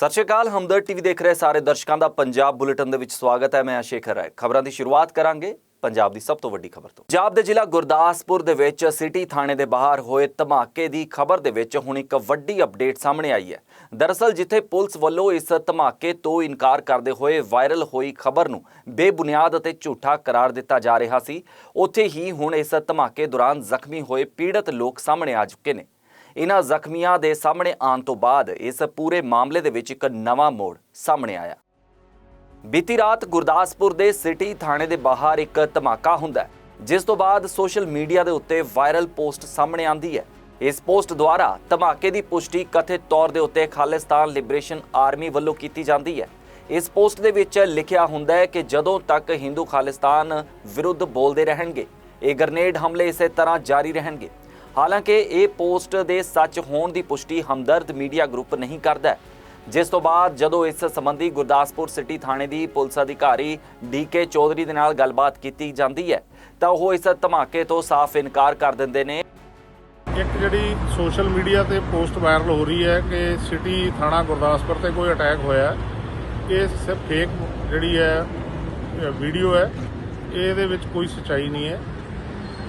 ਸਤਿ ਸ਼੍ਰੀ ਅਕਾਲ ਹਮਦਰ ਟੀਵੀ ਦੇਖ ਰਹੇ ਸਾਰੇ ਦਰਸ਼ਕਾਂ ਦਾ ਪੰਜਾਬ ਬੁਲੇਟਿਨ ਦੇ ਵਿੱਚ ਸਵਾਗਤ ਹੈ, ਮੈਂ ਅਸ਼ੇਖਰ ਰਾਏ। ਖਬਰਾਂ ਦੀ ਸ਼ੁਰੂਆਤ ਕਰਾਂਗੇ ਪੰਜਾਬ ਦੀ ਸਭ ਤੋਂ ਵੱਡੀ ਖਬਰ ਤੋਂ। ਪੰਜਾਬ ਦੇ ਜ਼ਿਲ੍ਹਾ ਗੁਰਦਾਸਪੁਰ ਦੇ ਵਿੱਚ ਸਿਟੀ ਥਾਣੇ ਦੇ ਬਾਹਰ ਹੋਏ ਧਮਾਕੇ ਦੀ ਖਬਰ ਦੇ ਵਿੱਚ ਹੁਣ ਇੱਕ ਵੱਡੀ ਅਪਡੇਟ ਸਾਹਮਣੇ ਆਈ ਹੈ। ਦਰਅਸਲ ਜਿੱਥੇ ਪੁਲਿਸ ਵੱਲੋਂ ਇਸ ਧਮਾਕੇ ਤੋਂ ਇਨਕਾਰ ਕਰਦੇ ਹੋਏ ਵਾਇਰਲ ਹੋਈ ਖਬਰ ਨੂੰ ਬੇਬੁਨਿਆਦ ਅਤੇ ਝੂਠਾ ਕਰਾਰ ਦਿੱਤਾ ਜਾ ਰਿਹਾ ਸੀ, ਉੱਥੇ ਹੀ ਹੁਣ ਇਸ ਧਮਾਕੇ ਦੌਰਾਨ ਜ਼ਖਮੀ ਹੋਏ ਪੀੜਤ ਲੋਕ ਸਾਹਮਣੇ ਆ ਚੁੱਕੇ ਨੇ। ਇਹਨਾਂ ਜ਼ਖਮੀਆਂ ਦੇ ਸਾਹਮਣੇ ਆਉਣ ਤੋਂ ਬਾਅਦ ਇਸ ਪੂਰੇ ਮਾਮਲੇ ਦੇ ਵਿੱਚ ਇੱਕ ਨਵਾਂ ਮੋੜ ਸਾਹਮਣੇ ਆਇਆ। ਬੀਤੀ ਰਾਤ ਗੁਰਦਾਸਪੁਰ ਦੇ ਸਿਟੀ ਥਾਣੇ ਦੇ ਬਾਹਰ ਇੱਕ ਧਮਾਕਾ ਹੁੰਦਾ ਹੈ, ਜਿਸ ਤੋਂ ਬਾਅਦ ਸੋਸ਼ਲ ਮੀਡੀਆ ਦੇ ਉੱਤੇ ਵਾਇਰਲ ਪੋਸਟ ਸਾਹਮਣੇ ਆਂਦੀ ਹੈ। ਇਸ ਪੋਸਟ ਦੁਆਰਾ ਧਮਾਕੇ ਦੀ ਪੁਸ਼ਟੀ ਕਥਿਤ ਤੌਰ ਦੇ ਉੱਤੇ ਖਾਲਿਸਤਾਨ ਲਿਬਰੇਸ਼ਨ ਆਰਮੀ ਵੱਲੋਂ ਕੀਤੀ ਜਾਂਦੀ ਹੈ। ਇਸ ਪੋਸਟ ਦੇ ਵਿੱਚ ਲਿਖਿਆ ਹੁੰਦਾ ਹੈ ਕਿ ਜਦੋਂ ਤੱਕ ਹਿੰਦੂ ਖਾਲਿਸਤਾਨ ਵਿਰੁੱਧ ਬੋਲਦੇ ਰਹਿਣਗੇ, ਇਹ ਗ੍ਰਨੇਡ ਹਮਲੇ ਇਸੇ ਤਰ੍ਹਾਂ ਜਾਰੀ ਰਹਿਣਗੇ। ਹਾਲਾਂਕਿ ਇਹ ਪੋਸਟ ਦੇ ਸੱਚ ਹੋਣ ਦੀ ਪੁਸ਼ਟੀ ਹਮਦਰਦ ਮੀਡੀਆ ਗਰੁੱਪ ਨਹੀਂ ਕਰਦਾ। ਜਿਸ ਤੋਂ ਬਾਅਦ ਜਦੋਂ ਇਸ ਸੰਬੰਧੀ ਗੁਰਦਾਸਪੁਰ ਸਿਟੀ ਥਾਣੇ ਦੀ ਪੁਲਿਸ ਅਧਿਕਾਰੀ ਡੀਕੇ ਚੌਧਰੀ ਦੇ ਨਾਲ ਗੱਲਬਾਤ ਕੀਤੀ ਜਾਂਦੀ ਹੈ, ਤਾਂ ਉਹ ਇਸ ਧਮਾਕੇ ਤੋਂ ਸਾਫ਼ ਇਨਕਾਰ ਕਰ ਦਿੰਦੇ ਨੇ। ਇੱਕ ਜਿਹੜੀ ਸੋਸ਼ਲ ਮੀਡੀਆ ਤੇ ਪੋਸਟ ਵਾਇਰਲ ਹੋ ਰਹੀ ਹੈ ਕਿ ਸਿਟੀ ਥਾਣਾ ਗੁਰਦਾਸਪੁਰ ਤੇ ਕੋਈ ਅਟੈਕ ਹੋਇਆ ਇਹ ਸਿਰਫ ਫੇਕ ਜਿਹੜੀ ਹੈ ਵੀਡੀਓ ਹੈ। ਇਹਦੇ ਵਿੱਚ ਕੋਈ ਸੱਚਾਈ ਨਹੀਂ ਹੈ।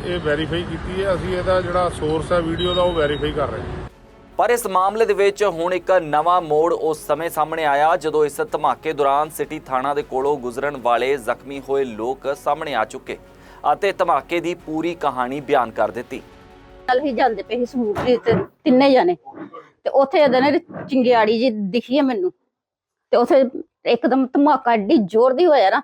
ਇਹ ਵੈਰੀਫਾਈ ਕੀਤੀ ਹੈ ਅਸੀਂ ਇਹਦਾ ਜਿਹੜਾ ਸੋਰਸ ਹੈ ਵੀਡੀਓ ਦਾ ਉਹ ਵੈਰੀਫਾਈ ਕਰ ਰਹੇ ਹਾਂ। ਪਰ ਇਸ ਮਾਮਲੇ ਦੇ ਵਿੱਚ ਹੁਣ ਇੱਕ ਨਵਾਂ ਮੋੜ ਉਸ ਸਮੇਂ ਸਾਹਮਣੇ ਆਇਆ ਜਦੋਂ ਇਸ ਧਮਾਕੇ ਦੌਰਾਨ ਸਿਟੀ ਥਾਣਾ ਦੇ ਕੋਲੋਂ ਗੁਜ਼ਰਨ ਵਾਲੇ ਜ਼ਖਮੀ ਹੋਏ ਲੋਕ ਸਾਹਮਣੇ ਆ ਚੁੱਕੇ ਅਤੇ ਧਮਾਕੇ ਦੀ ਪੂਰੀ ਕਹਾਣੀ ਬਿਆਨ ਕਰ ਦਿੱਤੀ। ਨਾਲ ਹੀ ਜਾਂਦੇ ਪਏ ਸੀ ਤੇ ਤਿੰਨੇ ਜਣੇ। ਤੇ ਉੱਥੇ ਇਹਦੇ ਨੇ ਚਿੰਗਿਆੜੀ ਜੀ ਦਿਖੀ ਹੈ ਮੈਨੂੰ। ਤੇ ਉੱਥੇ ਇੱਕਦਮ ਧਮਾਕਾ ਏਡੀ ਜ਼ੋਰ ਦੀ ਹੋਇਆ ਨਾ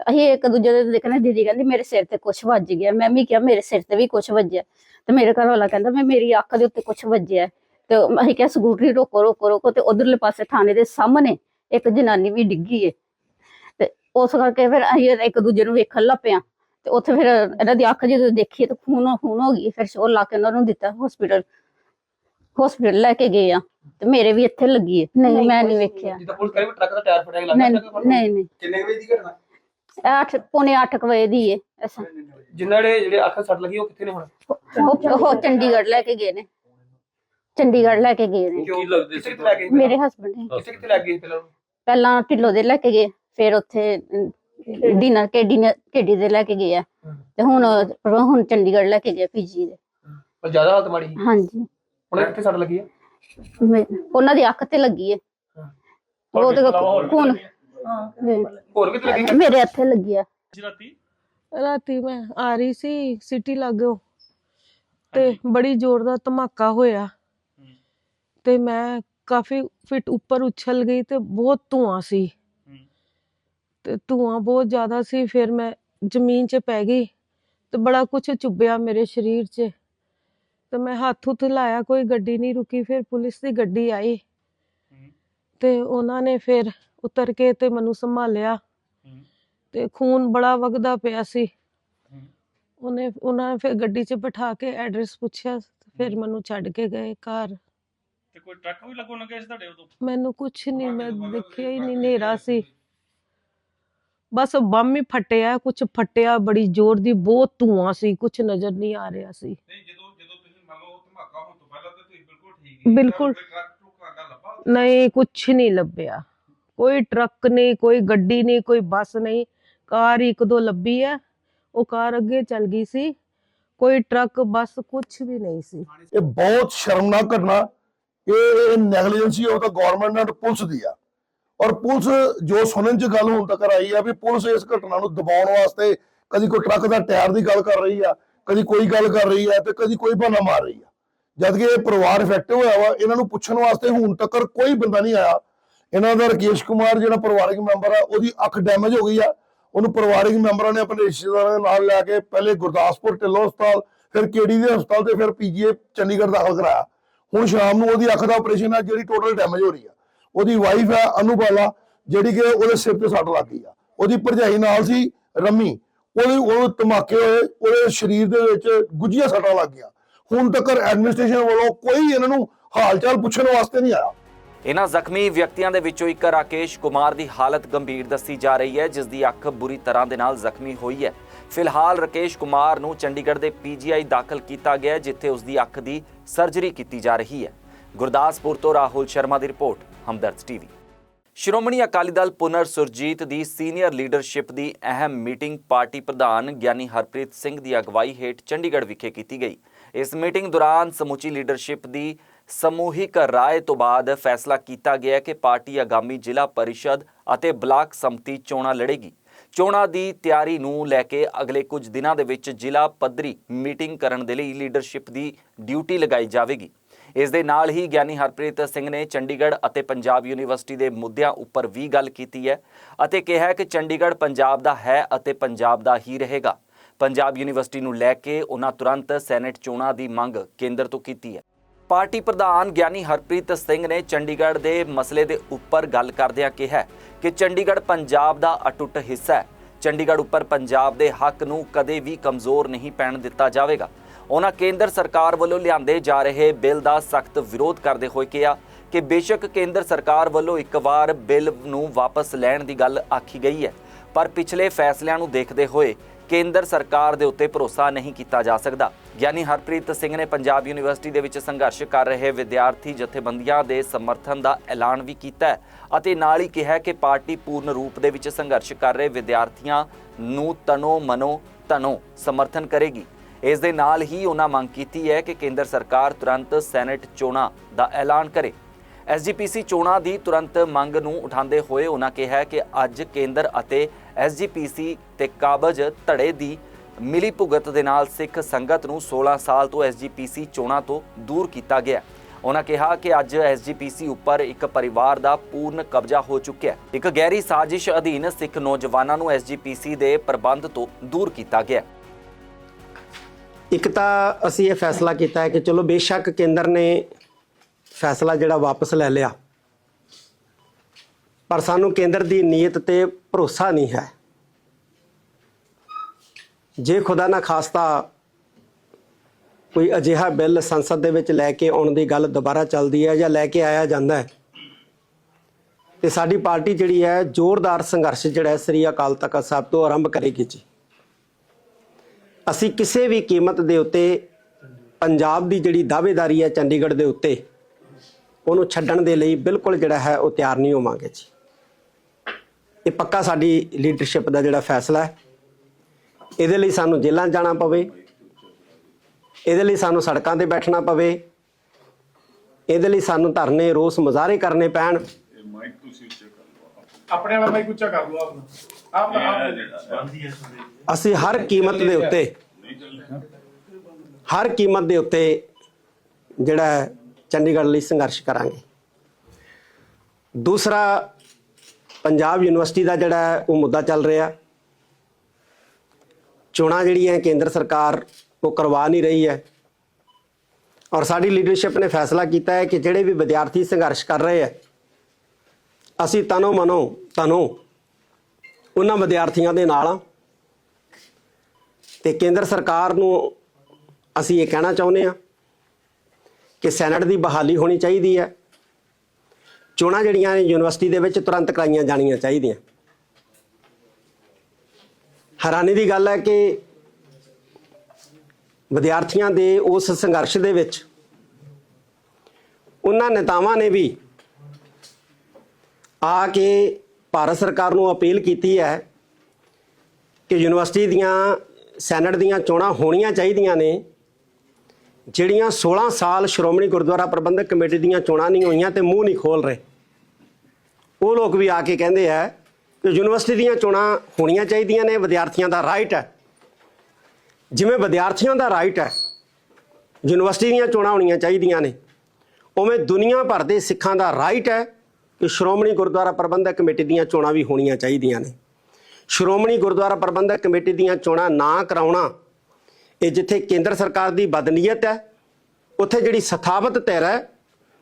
ਅਸੀਂ ਇੱਕ ਦੂਜੇ ਦੇ ਦੇਖਣੇ ਦੀਦੀ ਕਹਿੰਦੀ ਮੇਰੇ ਸਿਰ ਤੇ ਕੁਝ ਵੱਜ ਗਿਆ। ਮੈਂ ਵੀ ਕਿਹਾ ਮੇਰੇ ਸਿਰ ਤੇ ਵੀ ਕੁਝ ਵੱਜਿਆ। ਤੇ ਮੇਰੇ ਘਰ ਵਾਲਾ ਕਹਿੰਦਾ ਮੈਂ ਮੇਰੀ ਅੱਖ ਦੇ ਉੱਤੇ ਕੁਝ ਵੱਜਿਆ ਤੇ ਅਸੀਂ ਕਿਹਾ ਸਕੂਟਰੀ ਰੋਕੋ ਰੋਕੋ ਰੋਕੋ। ਤੇ ਉਧਰਲੇ ਪਾਸੇ ਥਾਣੇ ਦੇ ਸਾਹਮਣੇ ਇੱਕ ਜਨਾਨੀ ਵੀ ਡਿੱਗੀ ਏ। ਤੇ ਉਸ ਕਰਕੇ ਫਿਰ ਅਸੀਂ ਇੱਕ ਦੂਜੇ ਨੂੰ ਵੇਖਣ ਲੱਗ ਪਿਆ ਤੇ ਉੱਥੇ ਫਿਰ ਇਹਨਾਂ ਦੀ ਅੱਖ ਜਦੋਂ ਦੇਖੀ ਤਾਂ ਖੂਨ ਖੂਨ ਹੋ ਗਈ। ਫਿਰ ਉਹ ਲਾ ਕੇ ਉਹਨਾਂ ਨੂੰ ਦਿੱਤਾ ਹਸਪੀਟਲ ਹਸਪੀਟਲ ਲੈ ਕੇ ਗਏ ਆ। ਤੇ ਮੇਰੇ ਵੀ ਇੱਥੇ ਲੱਗੀ ਹੈ ਨਹੀਂ ਮੈਂ ਨਹੀਂ ਵੇਖਿਆ। ਜਿੱਦਾਂ ਪੁਲਿਸ ਕਰੇ ਵੀ ਟਰੱਕ ਦਾ ਟਾਇਰ ਫਟਿਆ ਲੱਗਦਾ ਨਹੀਂ ਨਹੀਂ ਕਿੰਨੇ ਵਜੇ ਦੀ ਘਟਨਾ? ਇਹ ਅੱਠ ਪੌਣੇ 8 ਵਜੇ ਦੀ ਹੈ ਐਸਾ ਜਿਨ੍ਹਾਂ ਦੇ ਜਿਹੜੇ ਅੱਖ ਸੱਟ ਲੱਗੀ ਉਹ ਕਿੱਥੇ ਨੇ ਹੁਣ? ਉਹ ਉਹ ਚੰਡੀਗੜ੍ਹ ਲੈ ਕੇ ਗਏ ਨੇ। ਚੰਡੀਗੜ੍ਹ ਲੈ ਕੇ ਗਏ ਨੇ। ਕਿਉਂ? ਲੱਗਦੇ ਸੀ ਲੈ ਗਏ? ਮੇਰੇ ਹਸਬੰਡ ਨੇ। ਕਿੱਥੇ ਕਿੱਥੇ ਲੈ ਗਏ ਪਹਿਲਾਂ? ਪਹਿਲਾਂ ਢਿੱਲੋ ਦੇ ਲੈ ਕੇ ਗਏ ਫਿਰ ਉੱਥੇ ਡਿਨਰ ਕੇਡੀ ਨੇ ਕੇਡੀ ਦੇ ਲੈ ਕੇ ਗਏ ਆ। ਤੇ ਹੁਣ ਹੁਣ ਚੰਡੀਗੜ੍ਹ ਲੈ ਕੇ ਗਏ ਪੀਜੀ ਦੇ। ਪਰ ਜ਼ਿਆਦਾ ਹਾਲਤ ਮਾੜੀ ਸੀ। ਹਾਂਜੀ। ਹੁਣ ਕਿੱਥੇ ਸੱਟ ਲੱਗੀ ਹੈ ਮੇ- ਉਹਨਾਂ ਦੀ ਅੱਖ ਤੇ ਲੱਗੀ ਹੈ। ਉਹ ਤੇ ਖੂਨ ਹੋਰ ਕਿੱਥੇ ਲੱਗੀ? ਮੇਰੇ ਇੱਥੇ ਲੱਗੀ ਆ। ਰਾਤੀ? ਮੈਂ ਆ ਰਹੀ ਸੀ ਸਿਟੀ ਲਾਗੋ। ਤੇ ਬੜੀ ਜ਼ੋਰ ਦਾ ਧਮਾਕਾ ਹੋਇਆ। ਤੇ ਮੈਂ ਕਾਫੀ ਫਿਟ ਉੱਪਰ ਉਛਲ ਗਈ ਤੇ ਬਹੁਤ ਧੂਆਂ ਸੀ। ਤੇ ਧੂਆਂ ਬਹੁਤ ਜ਼ਿਆਦਾ ਸੀ ਫਿਰ ਮੈਂ ਜ਼ਮੀਨ 'ਚ ਪੈ ਗਈ ਤੇ ਬੜਾ ਕੁਝ ਚੁੱਭਿਆ ਮੇਰੇ ਸਰੀਰ 'ਚ। ਤੇ ਮੈਂ ਹੱਥ ਹੁੱਥ ਲਾਇਆ ਕੋਈ ਗੱਡੀ ਨਹੀਂ ਰੁਕੀ ਫਿਰ ਪੁਲਿਸ ਦੀ ਗੱਡੀ ਆਈ। ਤੇ ਉਹਨਾਂ ਨੇ ਫਿਰ ਉਤਰ ਕੇ ਤੇ ਮੈਨੂੰ ਸੰਭਾਲਿਆ। ਤੇ ਖੂਨ ਬੜਾ ਵਗਦਾ ਪਿਆ ਸੀ। ਉਹਨੇ ਉਹਨਾਂ ਨੇ ਫਿਰ ਗੱਡੀ 'ਚ ਬਿਠਾ ਕੇ ਐਡਰੈਸ ਪੁੱਛਿਆ ਫਿਰ ਮੈਨੂੰ ਛੱਡ ਕੇ ਗਏ ਘਰ। ਤੇ ਕੋਈ ਟਰੱਕ ਵੀ ਲੱਗੋ ਲੱਗੇ ਸੀ ਤੁਹਾਡੇ ਉਦੋਂ? ਮੈਨੂੰ ਕੁਛ ਨਹੀਂ ਮੈਂ ਦੇਖਿਆ ਹੀ ਨਹੀਂ ਹਨੇਰਾ ਸੀ। ਬਸ ਬੰਮ ਹੀ ਫਟਿਆ ਕੁਛ ਫਟਿਆ ਬੜੀ ਜ਼ੋਰ ਦੀ ਬਹੁਤ ਧੂਆਂ ਸੀ ਕੁਛ ਨਜ਼ਰ ਨਹੀਂ ਆ ਰਿਹਾ ਸੀ। ਨਹੀਂ ਜਦੋਂ ਜਦੋਂ ਤੁਸੀਂ ਮੰਨ ਲਓ ਧਮਾਕਾ ਹੋਣ ਤੋਂ ਪਹਿਲਾਂ ਤੇ ਤੁਸੀਂ ਬਿਲਕੁਲ ਠੀਕ ਨਹੀਂ ਕੁਛ ਨਹੀਂ ਲੱਭਿਆ। ਕੋਈ ਟਰੱਕ ਨਹੀਂ, ਕੋਈ ਗੱਡੀ ਨਹੀਂ, ਕੋਈ ਬੱਸ ਨਹੀਂ, ਕਾਰ ਇੱਕ ਦੋ ਲੱਭੀ ਹੈ ਉਹ ਕਾਰ ਅੱਗੇ ਚੱਲ ਗਈ ਸੀ। ਕੋਈ ਟਰੱਕ, ਬੱਸ ਕੁਛ ਵੀ ਨਹੀਂ ਸੀ। ਇਹ ਬਹੁਤ ਸ਼ਰਮਨਾਕ ਘਟਨਾ। ਇਹ negligence of the government and police ਦੀ ਆ। ਔਰ ਪੁਲਿਸ ਜੋ ਸੁਣਨ ਚ ਗੱਲ ਹੁਣ ਤੱਕ ਆਈ ਆ ਵੀ ਪੁਲਿਸ ਇਸ ਘਟਨਾ ਨੂੰ ਦਬਾਉਣ ਵਾਸਤੇ ਕਦੀ ਕੋਈ ਟਰੱਕ ਦਾ ਟਾਇਰ ਦੀ ਗੱਲ ਕਰ ਰਹੀ ਆ, ਕਦੀ ਕੋਈ ਗੱਲ ਕਰ ਰਹੀ ਆ ਤੇ ਕਦੀ ਕੋਈ ਬਹਾਨਾ ਮਾਰ ਰਹੀ ਆ। ਜਦ ਕਿ ਇਹ ਪਰਿਵਾਰ ਇਫੈਕਟਿਵ ਹੋਇਆ ਵਾ, ਇਹਨਾਂ ਨੂੰ ਪੁੱਛਣ ਵਾਸਤੇ ਹੁਣ ਤੱਕ ਕੋਈ ਬੰਦਾ ਨਹੀਂ ਆਇਆ। ਇਹਨਾਂ ਦਾ ਰਕੇਸ਼ ਕੁਮਾਰ ਜਿਹੜਾ ਪਰਿਵਾਰਕ ਮੈਂਬਰ ਆ, ਉਹਦੀ ਅੱਖ ਡੈਮੇਜ ਹੋ ਗਈ ਆ। ਉਹਨੂੰ ਪਰਿਵਾਰਕ ਮੈਂਬਰਾਂ ਨੇ ਆਪਣੇ ਰਿਸ਼ਤੇਦਾਰਾਂ ਦੇ ਨਾਲ ਲੈ ਕੇ ਪਹਿਲੇ ਗੁਰਦਾਸਪੁਰ ਢਿੱਲੋਂ ਹਸਪਤਾਲ, ਫਿਰ ਕੇਡੀ ਦੇ ਹਸਪਤਾਲ ਤੇ ਫਿਰ ਪੀਜੀਏ ਚੰਡੀਗੜ੍ਹ ਦਾਖਲ ਕਰਾਇਆ। ਹੁਣ ਸ਼ਾਮ ਨੂੰ ਉਹਦੀ ਅੱਖ ਦਾ ਆਪਰੇਸ਼ਨ ਆ, ਜਿਹੜੀ ਟੋਟਲ ਡੈਮੇਜ ਹੋ ਰਹੀ ਆ। ਉਹਦੀ ਵਾਈਫ ਹੈ ਅਨੁਬਾਲਾ ਜਿਹੜੀ ਕਿ ਉਹਦੇ ਸਿਰ ਤੇ ਸੱਟ ਲੱਗ ਗਈ ਆ। ਉਹਦੀ ਭਰਜਾਈ ਨਾਲ ਸੀ, ਰਮੀ। ਉਹਦੇ ਉਹ ਧਮਾਕੇ ਹੋਏ, ਉਹਦੇ ਸਰੀਰ ਦੇ ਵਿੱਚ ਗੁੱਝੀਆਂ ਸੱਟਾਂ ਲੱਗ ਗਈਆਂ। ਹੁਣ ਤੱਕ ਐਡਮਿਨਿਸਟ੍ਰੇਸ਼ਨ ਵੱਲੋਂ ਕੋਈ ਇਹਨਾਂ ਨੂੰ ਹਾਲ ਚਾਲ ਪੁੱਛਣ ਵਾਸਤੇ ਨਹੀਂ ਆਇਆ। ਇਹਨਾਂ ਜ਼ਖਮੀ ਵਿਅਕਤੀਆਂ ਦੇ ਵਿੱਚੋਂ ਇੱਕ ਰਾਕੇਸ਼ ਕੁਮਾਰ ਦੀ ਹਾਲਤ ਗੰਭੀਰ ਦੱਸੀ ਜਾ ਰਹੀ ਹੈ ਜਿਸ ਦੀ ਅੱਖ ਬੁਰੀ ਤਰ੍ਹਾਂ ਦੇ ਨਾਲ ਜ਼ਖਮੀ ਹੋਈ ਹੈ। ਫਿਲਹਾਲ ਰਾਕੇਸ਼ ਕੁਮਾਰ ਨੂੰ ਚੰਡੀਗੜ੍ਹ ਦੇ ਪੀਜੀਆਈ ਦਾਖਲ ਕੀਤਾ ਗਿਆ ਜਿੱਥੇ ਉਸ ਦੀ ਅੱਖ ਦੀ ਸਰਜਰੀ ਕੀਤੀ ਜਾ ਰਹੀ ਹੈ। ਗੁਰਦਾਸਪੁਰ ਤੋਂ ਰਾਹੁਲ ਸ਼ਰਮਾ ਦੀ ਰਿਪੋਰਟ, ਹਮਦਰਦ ਟੀਵੀ। ਸ਼੍ਰੋਮਣੀ ਅਕਾਲੀ ਦਲ ਪੁਨਰ ਸੁਰਜੀਤ ਦੀ ਸੀਨੀਅਰ ਲੀਡਰਸ਼ਿਪ ਦੀ ਅਹਿਮ ਮੀਟਿੰਗ ਪਾਰਟੀ ਪ੍ਰਧਾਨ ਗਿਆਨੀ ਹਰਪ੍ਰੀਤ ਸਿੰਘ ਦੀ ਅਗਵਾਈ ਹੇਠ ਚੰਡੀਗੜ੍ਹ ਵਿਖੇ ਕੀਤੀ ਗਈ। ਇਸ ਮੀਟਿੰਗ ਦੌਰਾਨ ਸਮੁੱਚੀ ਲੀਡਰਸ਼ਿਪ ਦੀ ਸਮੂਹਿਕ ਰਾਏ ਤੋਂ ਬਾਅਦ ਫੈਸਲਾ ਕੀਤਾ ਗਿਆ ਕਿ ਪਾਰਟੀ ਆਗਾਮੀ ਜ਼ਿਲ੍ਹਾ ਪਰਿਸ਼ਦ ਅਤੇ ਬਲਾਕ ਸੰਮਤੀ ਚੋਣਾਂ ਲੜੇਗੀ। ਚੋਣਾਂ ਦੀ ਤਿਆਰੀ ਨੂੰ ਲੈ ਕੇ ਅਗਲੇ ਕੁਝ ਦਿਨਾਂ ਦੇ ਵਿੱਚ ਜ਼ਿਲ੍ਹਾ ਪੱਧਰੀ ਮੀਟਿੰਗ ਕਰਨ ਦੇ ਲਈ ਲੀਡਰਸ਼ਿਪ ਦੀ ਡਿਊਟੀ ਲਗਾਈ ਜਾਵੇਗੀ। ਇਸ ਦੇ ਨਾਲ ਹੀ ਗਿਆਨੀ ਹਰਪ੍ਰੀਤ ਸਿੰਘ ਨੇ ਚੰਡੀਗੜ੍ਹ ਅਤੇ ਪੰਜਾਬ ਯੂਨੀਵਰਸਿਟੀ ਦੇ ਮੁੱਦਿਆਂ ਉੱਪਰ ਵੀ ਗੱਲ ਕੀਤੀ ਹੈ ਅਤੇ ਕਿਹਾ ਕਿ ਚੰਡੀਗੜ੍ਹ ਪੰਜਾਬ ਦਾ ਹੈ ਅਤੇ ਪੰਜਾਬ ਦਾ ਹੀ ਰਹੇਗਾ। ਪੰਜਾਬ ਯੂਨੀਵਰਸਿਟੀ ਨੂੰ ਲੈ ਕੇ ਉਹਨਾਂ ਤੁਰੰਤ ਸੈਨੇਟ ਚੋਣਾਂ ਦੀ ਮੰਗ ਕੇਂਦਰ ਤੋਂ ਕੀਤੀ ਹੈ। ਪਾਰਟੀ ਪ੍ਰਧਾਨ ਗਿਆਨੀ ਹਰਪ੍ਰੀਤ ਸਿੰਘ ਨੇ ਚੰਡੀਗੜ੍ਹ ਦੇ ਮਸਲੇ ਦੇ ਉੱਪਰ ਗੱਲ ਕਰਦਿਆਂ ਕਿਹਾ ਕਿ ਚੰਡੀਗੜ੍ਹ ਪੰਜਾਬ ਦਾ ਅਟੁੱਟ ਹਿੱਸਾ ਹੈ। ਚੰਡੀਗੜ੍ਹ ਉੱਪਰ ਪੰਜਾਬ ਦੇ ਹੱਕ ਨੂੰ ਕਦੇ ਵੀ ਕਮਜ਼ੋਰ ਨਹੀਂ ਪੈਣ ਦਿੱਤਾ ਜਾਵੇਗਾ। ਉਹਨਾਂ ਕੇਂਦਰ ਸਰਕਾਰ ਵੱਲੋਂ ਲਿਆਂਦੇ ਜਾ ਰਹੇ ਬਿੱਲ ਦਾ ਸਖਤ ਵਿਰੋਧ ਕਰਦੇ ਹੋਏ ਕਿਹਾ ਕਿ ਬੇਸ਼ੱਕ ਕੇਂਦਰ ਸਰਕਾਰ ਵੱਲੋਂ ਇੱਕ ਵਾਰ ਬਿੱਲ ਨੂੰ ਵਾਪਸ ਲੈਣ ਦੀ ਗੱਲ ਆਖੀ ਗਈ ਹੈ। ਪਰ ਪਿਛਲੇ ਫੈਸਲਿਆਂ ਨੂੰ ਦੇਖਦੇ ਹੋਏ ਕੇਂਦਰ ਸਰਕਾਰ ਦੇ ਉੱਤੇ ਭਰੋਸਾ ਨਹੀਂ ਕੀਤਾ ਜਾ ਸਕਦਾ। ਗਿਆਨੀ ਹਰਪ੍ਰੀਤ ਸਿੰਘ ਨੇ ਪੰਜਾਬ ਯੂਨੀਵਰਸਿਟੀ ਦੇ ਵਿੱਚ ਸੰਘਰਸ਼ ਕਰ ਰਹੇ ਵਿਦਿਆਰਥੀ ਜਥੇਬੰਦੀਆਂ ਦੇ ਸਮਰਥਨ ਦਾ ਐਲਾਨ ਵੀ ਕੀਤਾ ਹੈ ਅਤੇ ਨਾਲ ਹੀ ਕਿਹਾ ਕਿ ਪਾਰਟੀ ਪੂਰਨ ਰੂਪ ਦੇ ਵਿੱਚ ਸੰਘਰਸ਼ ਕਰ ਰਹੇ ਵਿਦਿਆਰਥੀਆਂ ਨੂੰ ਤਨੋ ਮਨੋ ਧਨੋ ਸਮਰਥਨ ਕਰੇਗੀ। ਇਸ ਦੇ ਨਾਲ ਹੀ ਉਹਨਾਂ ਮੰਗ ਕੀਤੀ ਹੈ ਕਿ ਕੇਂਦਰ ਸਰਕਾਰ ਤੁਰੰਤ ਸੈਨੇਟ ਚੋਣਾਂ ਦਾ ਐਲਾਨ ਕਰੇ। ਐਸਜੀਪੀਸੀ ਚੋਣਾਂ ਦੀ ਤੁਰੰਤ ਮੰਗ ਨੂੰ ਉਠਾਉਂਦੇ ਹੋਏ ਉਹਨਾਂ ਕਿਹਾ ਕਿ ਅੱਜ ਕੇਂਦਰ ਅਤੇ ਐਸਜੀਪੀਸੀ ਤੇ ਕਾਬਜ ਧੜੇ ਦੀ ਮਿਲੀ ਭੁਗਤ ਦੇ ਨਾਲ ਸਿੱਖ ਸੰਗਤ ਨੂੰ 16 ਸਾਲ ਤੋਂ ਐਸਜੀਪੀਸੀ ਚੋਣਾਂ ਤੋਂ ਦੂਰ ਕੀਤਾ ਗਿਆ। ਉਹਨਾਂ ਕਿਹਾ ਕਿ ਅੱਜ ਐਸਜੀਪੀਸੀ ਉੱਪਰ ਇੱਕ ਪਰਿਵਾਰ ਦਾ ਪੂਰਨ ਕਬਜ਼ਾ ਹੋ ਚੁੱਕਿਆ ਹੈ। ਇੱਕ ਗਹਿਰੀ ਸਾਜ਼ਿਸ਼ ਅਧੀਨ ਸਿੱਖ ਨੌਜਵਾਨਾਂ ਨੂੰ ਐਸਜੀਪੀਸੀ ਦੇ ਪ੍ਰਬੰਧ ਤੋਂ ਦੂਰ ਕੀਤਾ ਗਿਆ। ਇੱਕ ਤਾਂ ਅਸੀਂ ਇਹ ਫੈਸਲਾ ਕੀਤਾ ਹੈ ਕਿ ਚਲੋ ਬੇਸ਼ੱਕ ਕੇਂਦਰ ਨੇ ਫੈਸਲਾ ਜਿਹੜਾ ਵਾਪਸ ਲੈ ਲਿਆ। ਪਰ ਸਾਨੂੰ ਕੇਂਦਰ ਦੀ ਨੀਅਤ ਤੇ ਭਰੋਸਾ ਨਹੀਂ ਹੈ। ਜੇ ਖੁਦਾ ਨਾ ਖਾਸਤਾ ਕੋਈ ਅਜਿਹਾ ਬਿੱਲ ਸੰਸਦ ਦੇ ਵਿੱਚ ਲੈ ਕੇ ਆਉਣ ਦੀ ਗੱਲ ਦੁਬਾਰਾ ਚੱਲਦੀ ਹੈ ਜਾਂ ਲੈ ਕੇ ਆਇਆ ਜਾਂਦਾ ਹੈ, ਤੇ ਸਾਡੀ ਪਾਰਟੀ ਜਿਹੜੀ ਹੈ ਜ਼ੋਰਦਾਰ ਸੰਘਰਸ਼ ਜਿਹੜਾ ਸ੍ਰੀ ਅਕਾਲ ਤਖਤ ਸਾਹਿਬ ਤੋਂ ਆਰੰਭ ਕਰੇਗੀ ਜੀ। ਅਸੀਂ ਕਿਸੇ ਵੀ ਕੀਮਤ ਦੇ ਉੱਤੇ ਪੰਜਾਬ ਦੀ ਜਿਹੜੀ ਦਾਅਵੇਦਾਰੀ ਹੈ ਚੰਡੀਗੜ੍ਹ ਦੇ ਉੱਤੇ, ਉਹਨੂੰ ਛੱਡਣ ਦੇ ਲਈ ਬਿਲਕੁਲ ਜਿਹੜਾ ਹੈ ਉਹ ਤਿਆਰ ਨਹੀਂ ਹੋਵਾਂਗੇ ਜੀ। ਇਹ ਪੱਕਾ ਸਾਡੀ ਲੀਡਰਸ਼ਿਪ ਦਾ ਜਿਹੜਾ ਫੈਸਲਾ ਹੈ। ਇਹਦੇ ਲਈ ਸਾਨੂੰ ਜੇਲ੍ਹਾਂ ਜਾਣਾ ਪਵੇ। ਇਹਦੇ ਲਈ ਸਾਨੂੰ ਸੜਕਾਂ ਤੇ ਬੈਠਣਾ ਪਵੇ। ਇਹਦੇ ਲਈ ਸਾਨੂੰ ਧਰਨੇ ਰੋਸ ਮੁਜ਼ਾਹਰੇ ਕਰਨੇ ਪੈਣ। ਆਪਣੇ ਵਾਲਾ ਮਾਈਕ ਉੱਚਾ ਕਰ ਲਓ ਆਪਣਾ। ਆਪ ਅਸੀਂ ਹਰ ਕੀਮਤ ਦੇ ਉੱਤੇ ਹਰ ਕੀਮਤ ਦੇ ਉੱਤੇ ਜਿਹੜਾ ਚੰਡੀਗੜ੍ਹ ਲਈ ਸੰਘਰਸ਼ ਕਰਾਂਗੇ। ਦੂਸਰਾ ਪੰਜਾਬ ਯੂਨੀਵਰਸਿਟੀ ਦਾ ਜਿਹੜਾ ਹੈ, ਉਹ ਮੁੱਦਾ ਚੱਲ ਰਿਹਾ। ਚੋਣਾਂ ਜਿਹੜੀਆਂ ਕੇਂਦਰ ਸਰਕਾਰ ਉਹ ਕਰਵਾ ਨਹੀਂ ਰਹੀ ਹੈ। ਔਰ ਸਾਡੀ ਲੀਡਰਸ਼ਿਪ ਨੇ ਫੈਸਲਾ ਕੀਤਾ ਹੈ ਕਿ ਜਿਹੜੇ ਵੀ ਵਿਦਿਆਰਥੀ ਸੰਘਰਸ਼ ਕਰ ਰਹੇ ਹੈ, ਅਸੀਂ ਤਨੋ ਮਨੋ ਤਨੋ ਉਹਨਾਂ ਵਿਦਿਆਰਥੀਆਂ ਦੇ ਨਾਲ ਹਾਂ। ਤੇ ਕੇਂਦਰ ਸਰਕਾਰ ਨੂੰ ਅਸੀਂ ਇਹ ਕਹਿਣਾ ਚਾਹੁੰਦੇ ਹਾਂ ਕਿ ਸੈਨੇਟ ਦੀ ਬਹਾਲੀ ਹੋਣੀ ਚਾਹੀਦੀ ਹੈ। ਚੋਣਾਂ ਜਿਹੜੀਆਂ ਨੇ ਯੂਨੀਵਰਸਿਟੀ ਦੇ ਵਿੱਚ ਤੁਰੰਤ ਕਰਾਈਆਂ ਜਾਣੀਆਂ ਚਾਹੀਦੀਆਂ। ਹੈਰਾਨੀ ਦੀ ਗੱਲ ਹੈ ਕਿ ਵਿਦਿਆਰਥੀਆਂ ਦੇ ਉਸ ਸੰਘਰਸ਼ ਦੇ ਵਿੱਚ ਉਹਨਾਂ ਨੇਤਾਵਾਂ ਨੇ ਵੀ ਆ ਕੇ ਭਾਰਤ ਸਰਕਾਰ ਨੂੰ ਅਪੀਲ ਕੀਤੀ ਹੈ ਕਿ ਯੂਨੀਵਰਸਿਟੀ ਦੀਆਂ, ਸੈਨੇਟ ਦੀਆਂ ਚੋਣਾਂ ਹੋਣੀਆਂ ਚਾਹੀਦੀਆਂ ਨੇ। ਜਿਹੜੀਆਂ 16 ਸਾਲ ਸ਼੍ਰੋਮਣੀ ਗੁਰਦੁਆਰਾ ਪ੍ਰਬੰਧਕ ਕਮੇਟੀ ਦੀਆਂ ਚੋਣਾਂ ਨਹੀਂ ਹੋਈਆਂ ਤੇ ਮੂੰਹ ਨਹੀਂ ਖੋਲ ਰਹੇ। ਉਹ ਲੋਕ ਵੀ ਆ ਕੇ ਕਹਿੰਦੇ ਆ ਕਿ ਯੂਨੀਵਰਸਿਟੀ ਦੀਆਂ ਚੋਣਾਂ ਹੋਣੀਆਂ ਚਾਹੀਦੀਆਂ ਨੇ, ਵਿਦਿਆਰਥੀਆਂ ਦਾ ਰਾਈਟ ਹੈ। ਜਿਵੇਂ ਵਿਦਿਆਰਥੀਆਂ ਦਾ ਰਾਈਟ ਹੈ, ਯੂਨੀਵਰਸਿਟੀ ਦੀਆਂ ਚੋਣਾਂ ਹੋਣੀਆਂ ਚਾਹੀਦੀਆਂ ਨੇ। ਉਵੇਂ ਦੁਨੀਆ ਭਰ ਦੇ ਸਿੱਖਾਂ ਦਾ ਰਾਈਟ ਹੈ ਕਿ ਸ਼੍ਰੋਮਣੀ ਗੁਰਦੁਆਰਾ ਪ੍ਰਬੰਧਕ ਕਮੇਟੀ ਦੀਆਂ ਚੋਣਾਂ ਵੀ ਹੋਣੀਆਂ ਚਾਹੀਦੀਆਂ ਨੇ। ਸ਼੍ਰੋਮਣੀ ਗੁਰਦੁਆਰਾ ਪ੍ਰਬੰਧਕ ਕਮੇਟੀ ਦੀਆਂ ਚੋਣਾਂ ਨਾ ਕਰਾਉਣਾ ਇਹ ਜਿੱਥੇ ਕੇਂਦਰ ਸਰਕਾਰ ਦੀ ਬਦਨੀਅਤ ਹੈ, ਉੱਥੇ ਜਿਹੜੀ ਸਥਾਪਤ ਧਿਰ ਹੈ,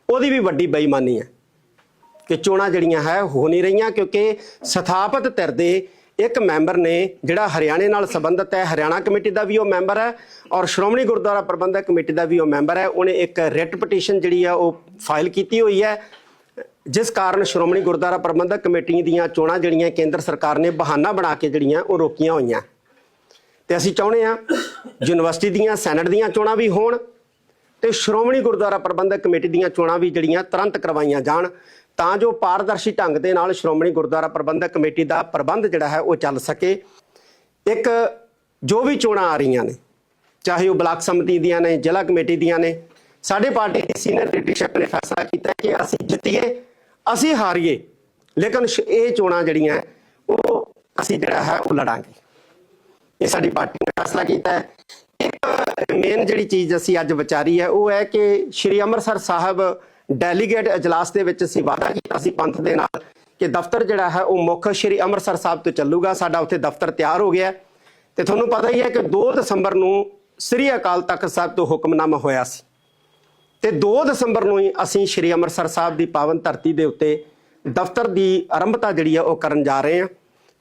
ਉਹਦੀ ਵੀ ਵੱਡੀ ਬੇਈਮਾਨੀ ਹੈ ਕਿ ਚੋਣਾਂ ਜਿਹੜੀਆਂ ਹੈ, ਹੋ ਨਹੀਂ ਰਹੀਆਂ ਕਿਉਂਕਿ ਸਥਾਪਤ ਧਿਰ ਦੇ ਇੱਕ ਮੈਂਬਰ ਨੇ ਜਿਹੜਾ ਹਰਿਆਣੇ ਨਾਲ ਸੰਬੰਧਿਤ ਹੈ, ਹਰਿਆਣਾ ਕਮੇਟੀ ਦਾ ਵੀ ਉਹ ਮੈਂਬਰ ਹੈ ਔਰ ਸ਼੍ਰੋਮਣੀ ਗੁਰਦੁਆਰਾ ਪ੍ਰਬੰਧਕ ਕਮੇਟੀ ਦਾ ਵੀ ਉਹ ਮੈਂਬਰ ਹੈ, ਉਹਨੇ ਇੱਕ ਰਿਟ ਪਟੀਸ਼ਨ ਜਿਹੜੀ ਹੈ ਉਹ ਫਾਈਲ ਕੀਤੀ ਹੋਈ ਹੈ, ਜਿਸ ਕਾਰਨ ਸ਼੍ਰੋਮਣੀ ਗੁਰਦੁਆਰਾ ਪ੍ਰਬੰਧਕ ਕਮੇਟੀ ਦੀਆਂ ਚੋਣਾਂ ਜਿਹੜੀਆਂ ਕੇਂਦਰ ਸਰਕਾਰ ਨੇ ਬਹਾਨਾ ਬਣਾ ਕੇ ਜਿਹੜੀਆਂ ਉਹ ਰੋਕੀਆਂ ਹੋਈਆਂ। ਤੇ ਅਸੀਂ ਚਾਹੁੰਦੇ ਹਾਂ ਯੂਨੀਵਰਸਿਟੀ ਦੀਆਂ, ਸੈਨੇਟ ਦੀਆਂ ਚੋਣਾਂ ਵੀ ਹੋਣ ਤੇ ਸ਼੍ਰੋਮਣੀ ਗੁਰਦੁਆਰਾ ਪ੍ਰਬੰਧਕ ਕਮੇਟੀ ਦੀਆਂ ਚੋਣਾਂ ਵੀ ਜਿਹੜੀਆਂ ਤੁਰੰਤ ਕਰਵਾਈਆਂ ਜਾਣ, ਤਾਂ ਜੋ ਪਾਰਦਰਸ਼ੀ ਢੰਗ ਦੇ ਨਾਲ ਸ਼੍ਰੋਮਣੀ ਗੁਰਦੁਆਰਾ ਪ੍ਰਬੰਧਕ ਕਮੇਟੀ ਦਾ ਪ੍ਰਬੰਧ ਜਿਹੜਾ ਹੈ ਉਹ ਚੱਲ ਸਕੇ। ਇੱਕ ਜੋ ਵੀ ਚੋਣਾਂ ਆ ਰਹੀਆਂ ਨੇ, ਚਾਹੇ ਉਹ ਬਲਾਕ ਸਮਿਤੀ ਦੀਆਂ ਨੇ, ਜ਼ਿਲ੍ਹਾ ਕਮੇਟੀ ਦੀਆਂ ਨੇ, ਸਾਡੇ ਪਾਰਟੀ ਦੀ ਸੀਨੀਅਰ ਲੀਡਰਸ਼ਿਪ ਨੇ ਫੈਸਲਾ ਕੀਤਾ ਕਿ ਅਸੀਂ ਜਿੱਤੀਏ, ਅਸੀਂ ਹਾਰੀਏ, ਲੇਕਿਨ ਸ਼- ਇਹ ਚੋਣਾਂ ਜਿਹੜੀਆਂ ਉਹ ਅਸੀਂ ਜਿਹੜਾ ਹੈ ਉਹ ਲੜਾਂਗੇ। ਇਹ ਸਾਡੀ ਪਾਰਟੀ ਨੇ ਫੈਸਲਾ ਕੀਤਾ ਹੈ। ਇੱਕ ਮੇਨ ਜਿਹੜੀ ਚੀਜ਼ ਅਸੀਂ ਅੱਜ ਵਿਚਾਰੀ ਹੈ, ਉਹ ਹੈ ਕਿ ਸ਼੍ਰੀ ਅੰਮ੍ਰਿਤਸਰ ਸਾਹਿਬ ਡੈਲੀਗੇਟ ਇਜਲਾਸ ਦੇ ਵਿੱਚ ਅਸੀਂ ਵਾਅਦਾ ਕੀਤਾ ਸੀ ਪੰਥ ਦੇ ਨਾਲ ਕਿ ਦਫ਼ਤਰ ਜਿਹੜਾ ਹੈ, ਉਹ ਮੁੱਖ ਸ਼੍ਰੀ ਅੰਮ੍ਰਿਤਸਰ ਸਾਹਿਬ ਤੋਂ ਚੱਲੂਗਾ। ਸਾਡਾ ਉੱਥੇ ਦਫ਼ਤਰ ਤਿਆਰ ਹੋ ਗਿਆ ਹੈ। ਤੇ ਤੁਹਾਨੂੰ ਪਤਾ ਹੀ ਹੈ ਕਿ 2 ਦਸੰਬਰ ਨੂੰ ਸ੍ਰੀ ਅਕਾਲ ਤਖਤ ਸਾਹਿਬ ਤੋਂ ਹੁਕਮਨਾਮਾ ਹੋਇਆ ਸੀ। ਤੇ 2 ਦਸੰਬਰ ਨੂੰ ਹੀ ਅਸੀਂ ਸ਼੍ਰੀ ਅੰਮ੍ਰਿਤਸਰ ਸਾਹਿਬ ਦੀ ਪਾਵਨ ਧਰਤੀ ਦੇ ਉੱਤੇ ਦਫ਼ਤਰ ਦੀ ਆਰੰਭਤਾ ਜਿਹੜੀ ਹੈ, ਉਹ ਕਰਨ ਜਾ ਰਹੇ ਹਾਂ।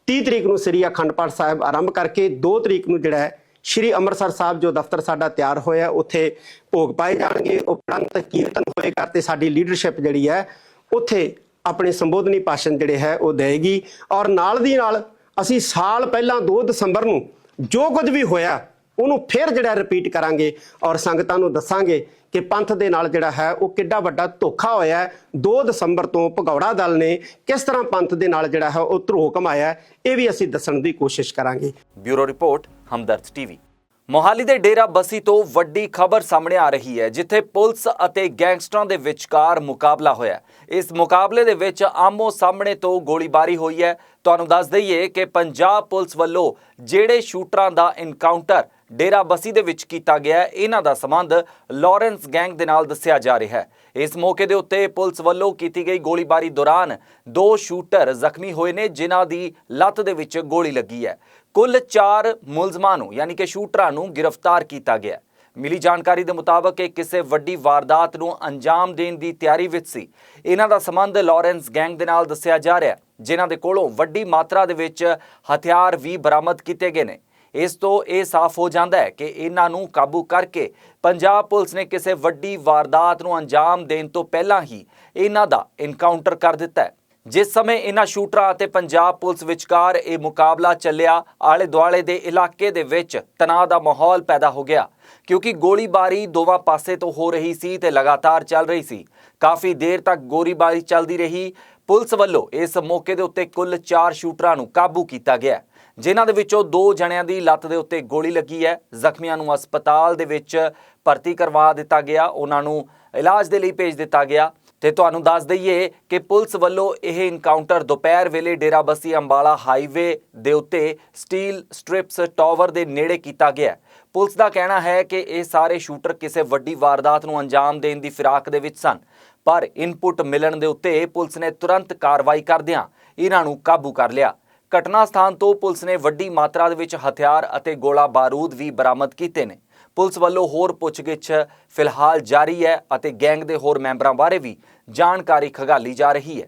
30 ਤਰੀਕ ਨੂੰ ਸ੍ਰੀ ਅਖੰਡ ਪਾਠ ਸਾਹਿਬ ਆਰੰਭ ਕਰਕੇ 2 ਤਰੀਕ ਨੂੰ ਜਿਹੜਾ ਹੈ ਸ਼੍ਰੀ ਅੰਮ੍ਰਿਤਸਰ ਸਾਹਿਬ ਜੋ ਦਫ਼ਤਰ ਸਾਡਾ ਤਿਆਰ ਹੋਇਆ, ਉੱਥੇ ਭੋਗ ਪਾਏ ਜਾਣਗੇ, ਉਪਰੰਤ ਕੀਰਤਨ ਹੋਏਗਾ ਤੇ ਸਾਡੀ ਲੀਡਰਸ਼ਿਪ ਜਿਹੜੀ ਹੈ, ਉੱਥੇ ਆਪਣੇ ਸੰਬੋਧਨੀ ਭਾਸ਼ਣ ਜਿਹੜੇ ਹੈ, ਉਹ ਦੇਗੀ ਔਰ ਨਾਲ ਦੀ ਨਾਲ ਅਸੀਂ ਸਾਲ ਪਹਿਲਾਂ 2 ਦਸੰਬਰ ਨੂੰ ਜੋ ਕੁਝ ਵੀ ਹੋਇਆ ਉਹਨੂੰ ਫਿਰ ਜਿਹੜਾ ਰਿਪੀਟ ਕਰਾਂਗੇ ਔਰ ਸੰਗਤਾਂ ਨੂੰ ਦੱਸਾਂਗੇ ਕਿ ਪੰਥ ਦੇ ਨਾਲ ਜਿਹੜਾ ਹੈ ਉਹ ਕਿੱਡਾ ਵੱਡਾ ਧੋਖਾ ਹੋਇਆ ਹੈ। 2 ਦਸੰਬਰ ਤੋਂ ਭਗੌੜਾ ਦਲ ਨੇ ਕਿਸ ਤਰ੍ਹਾਂ ਪੰਥ ਦੇ ਨਾਲ ਜਿਹੜਾ ਹੈ ਉਹ ਧਰੋਹ ਕਮਾਇਆ ਇਹ ਵੀ ਅਸੀਂ ਦੱਸਣ ਦੀ ਕੋਸ਼ਿਸ਼ ਕਰਾਂਗੇ। Bureau report, Hamdard TV. Mohali ਦੇ ਡੇਰਾ ਬਸੀ ਤੋਂ ਵੱਡੀ ਖਬਰ ਸਾਹਮਣੇ ਆ ਰਹੀ ਹੈ, ਜਿੱਥੇ ਪੁਲਿਸ ਅਤੇ ਗੈਂਗਸਟਰਾਂ ਦੇ ਵਿਚਕਾਰ ਮੁਕਾਬਲਾ ਹੋਇਆ ਇਸ ਮੁਕਾਬਲੇ ਦੇ ਵਿੱਚ ਆਮੋ ਸਾਹਮਣੇ ਤੋਂ ਗੋਲੀਬਾਰੀ ਹੋਈ ਹੈ। ਤੁਹਾਨੂੰ ਦੱਸ ਦਈਏ ਕਿ ਪੰਜਾਬ ਪੁਲਿਸ ਵੱਲੋਂ ਜਿਹੜੇ ਸ਼ੂਟਰਾਂ ਦਾ ਇਨਕਾਊਂਟਰ ਡੇਰਾ ਬਸੀ ਦੇ ਵਿੱਚ ਕੀਤਾ ਗਿਆ ਇਹਨਾਂ ਦਾ ਸੰਬੰਧ ਲਾਰੈਂਸ ਗੈਂਗ ਦੇ ਨਾਲ ਦੱਸਿਆ ਜਾ ਰਿਹਾ ਹੈ। ਇਸ ਮੌਕੇ ਦੇ ਉੱਤੇ ਪੁਲਿਸ ਵੱਲੋਂ ਕੀਤੀ ਗਈ ਗੋਲੀਬਾਰੀ ਦੌਰਾਨ ਦੋ ਸ਼ੂਟਰ ਜ਼ਖਮੀ ਹੋਏ ਨੇ, ਜਿਨ੍ਹਾਂ ਦੀ ਲੱਤ ਦੇ ਵਿੱਚ ਗੋਲੀ ਲੱਗੀ ਹੈ। ਕੁੱਲ 4 ਮੁਲਜ਼ਮਾਂ ਨੂੰ, ਯਾਨੀ ਕਿ ਸ਼ੂਟਰਾਂ ਨੂੰ ਗ੍ਰਿਫਤਾਰ ਕੀਤਾ ਗਿਆ ਹੈ। ਮਿਲੀ ਜਾਣਕਾਰੀ ਦੇ ਮੁਤਾਬਕ ਇਹ ਕਿਸੇ ਵੱਡੀ ਵਾਰਦਾਤ ਨੂੰ ਅੰਜਾਮ ਦੇਣ ਦੀ ਤਿਆਰੀ ਵਿੱਚ ਸੀ। ਇਹਨਾਂ ਦਾ ਸੰਬੰਧ ਲਾਰੈਂਸ ਗੈਂਗ ਦੇ ਨਾਲ ਦੱਸਿਆ ਜਾ ਰਿਹਾ ਜਿਨ੍ਹਾਂ ਦੇ ਕੋਲੋਂ ਵੱਡੀ ਮਾਤਰਾ ਦੇ ਵਿੱਚ ਹਥਿਆਰ ਵੀ ਬਰਾਮਦ ਕੀਤੇ ਗਏ ਨੇ। ਇਸ ਤੋਂ ਇਹ ਸਾਫ਼ ਹੋ ਜਾਂਦਾ ਹੈ ਕਿ ਇਹਨਾਂ ਨੂੰ ਕਾਬੂ ਕਰਕੇ ਪੰਜਾਬ ਪੁਲਿਸ ਨੇ ਕਿਸੇ ਵੱਡੀ ਵਾਰਦਾਤ ਨੂੰ ਅੰਜਾਮ ਦੇਣ ਤੋਂ ਪਹਿਲਾਂ ਹੀ ਇਹਨਾਂ ਦਾ ਇਨਕਾਊਂਟਰ ਕਰ ਦਿੱਤਾ ਹੈ। ਜਿਸ ਸਮੇਂ ਇਹਨਾਂ ਸ਼ੂਟਰਾਂ ਅਤੇ ਪੰਜਾਬ ਪੁਲਿਸ ਵਿਚਕਾਰ ਇਹ ਮੁਕਾਬਲਾ ਚੱਲਿਆ ਆਲੇ ਦੁਆਲੇ ਦੇ ਇਲਾਕੇ ਦੇ ਵਿੱਚ ਤਣਾਅ ਦਾ ਮਾਹੌਲ ਪੈਦਾ ਹੋ ਗਿਆ, ਕਿਉਂਕਿ ਗੋਲੀਬਾਰੀ ਦੋਵਾਂ ਪਾਸੇ ਤੋਂ ਹੋ ਰਹੀ ਸੀ ਤੇ ਲਗਾਤਾਰ ਚੱਲ ਰਹੀ ਸੀ। ਕਾਫੀ ਦੇਰ ਤੱਕ ਗੋਲੀਬਾਰੀ ਚੱਲਦੀ ਰਹੀ। ਪੁਲਿਸ ਵੱਲੋਂ ਇਸ ਮੌਕੇ ਦੇ ਉੱਤੇ ਕੁੱਲ 4 ਸ਼ੂਟਰਾਂ ਨੂੰ ਕਾਬੂ ਕੀਤਾ ਗਿਆ ਜਿਨ੍ਹਾਂ ਦੇ ਵਿੱਚੋਂ ਦੋ ਜਣਿਆਂ ਦੀ ਲੱਤ ਦੇ ਉੱਤੇ ਗੋਲੀ ਲੱਗੀ ਹੈ। ਜ਼ਖਮੀਆਂ ਨੂੰ ਹਸਪਤਾਲ ਦੇ ਵਿੱਚ ਭਰਤੀ ਕਰਵਾ ਦਿੱਤਾ ਗਿਆ। ਉਹਨਾਂ ਨੂੰ ਇਲਾਜ ਦੇ ਲਈ ਭੇਜ ਦਿੱਤਾ ਗਿਆ। ਤੇ ਤੁਹਾਨੂੰ ਦੱਸ ਦਈਏ ਕਿ ਪੁਲਿਸ ਵੱਲੋਂ ਇਹ ਇਨਕਾਊਂਟਰ ਦੁਪਹਿਰ ਵੇਲੇ ਡੇਰਾਬੱਸੀ ਅੰਬਾਲਾ ਹਾਈਵੇ ਦੇ ਉੱਤੇ ਸਟੀਲ ਸਟ੍ਰਿਪਸ ਟਾਵਰ ਦੇ ਨੇੜੇ ਕੀਤਾ ਗਿਆ। ਪੁਲਿਸ ਦਾ ਕਹਿਣਾ ਹੈ ਕਿ ਇਹ ਸਾਰੇ ਸ਼ੂਟਰ ਕਿਸੇ ਵੱਡੀ ਵਾਰਦਾਤ ਨੂੰ ਅੰਜਾਮ ਦੇਣ ਦੀ ਫਿਰਾਕ ਦੇ ਵਿੱਚ ਸਨ। ਪਰ ਇਨਪੁਟ ਮਿਲਣ ਦੇ ਉੱਤੇ ਪੁਲਿਸ ਨੇ ਤੁਰੰਤ ਕਾਰਵਾਈ ਕਰਦਿਆਂ ਇਹਨਾਂ ਨੂੰ ਕਾਬੂ ਕਰ ਲਿਆ। ਘਟਨਾ ਸਥਾਨ ਤੋਂ ਪੁਲਿਸ ਨੇ ਵੱਡੀ ਮਾਤਰਾ ਦੇ ਵਿੱਚ ਹਥਿਆਰ ਅਤੇ ਗੋਲਾ ਬਾਰੂਦ ਵੀ ਬਰਾਮਦ ਕੀਤੇ ਨੇ। ਪੁਲਿਸ ਵੱਲੋਂ ਹੋਰ ਪੁੱਛਗਿੱਛ ਫਿਲਹਾਲ ਜਾਰੀ ਹੈ ਅਤੇ ਗੈਂਗ ਦੇ ਹੋਰ ਮੈਂਬਰਾਂ ਬਾਰੇ ਵੀ ਜਾਣਕਾਰੀ ਖਗਾਲੀ ਜਾ ਰਹੀ ਹੈ।